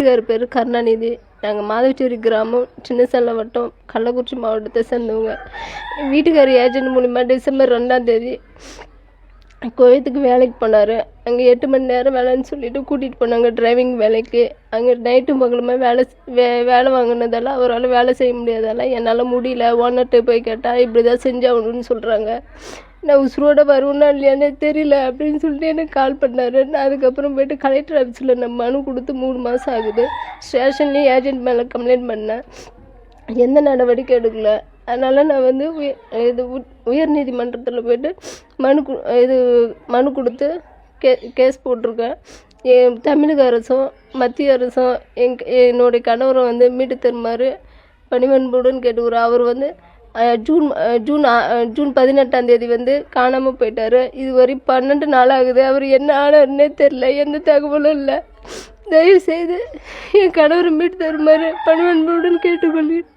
வீட்டுக்கார பேர் கருணாநிதி. நாங்கள் மாதவச்சேரி கிராமம் சின்ன வட்டம் கள்ளக்குறிச்சி மாவட்டத்தை சேர்ந்தவங்க. என் வீட்டுக்கார் ஏஜென்ட் மூலிமா டிசம்பர் ரெண்டாம் தேதி கோயத்துக்கு வேலைக்கு போனார். அங்கே எட்டு மணி நேரம் வேலைன்னு சொல்லிட்டு கூட்டிகிட்டு போனாங்க டிரைவிங் வேலைக்கு. அங்கே நைட்டும் பகலுமே வேலை வே வேலை வாங்கினதால அவரால் வேலை செய்ய முடியாதால என்னால் முடியல. ஓனர்கிட்ட போய் கேட்டால் இப்படி தான் செஞ்சாகணும்னு சொல்கிறாங்க நான் உசுரோட வருவேன்னா இல்லையானே தெரியல அப்படின்னு சொல்லிட்டு எனக்கு கால் பண்ணார். நான் அதுக்கப்புறம் போயிட்டு கலெக்டர் ஆஃபீஸில் நான் மனு கொடுத்து மூணு மாதம் ஆகுது. ஸ்டேஷன்லேயும் ஏஜென்ட் மேலே கம்ப்ளைண்ட் பண்ணேன். எந்த நடவடிக்கை எடுக்கல. அதனால் நான் வந்து உய இது உயர் உயர்நீதிமன்றத்தில் போயிட்டு மனு இது மனு கொடுத்து கே கேஸ் போட்டிருக்கேன். என் தமிழக அரசும் மத்திய அரசும் என் என்னுடைய கணவரை வந்து மீட்டு தருமாறு பணிவன்புடன் கேட்டுக்கிறோம் அவர் வந்து ஜூன் ஜூன் ஜூன் பதினெட்டாம் தேதி வந்து காணாமல் போயிட்டாரு. இதுவரை பன்னெண்டு நாள் ஆகுது. அவர் என்ன ஆனாருன்னே தெரில எந்த தகவலும் இல்லை. தயவு செய்து என் கணவரை மீட்டு தருமாறு பணிவன்புடன் கேட்டுக்கொள்கிறேன்.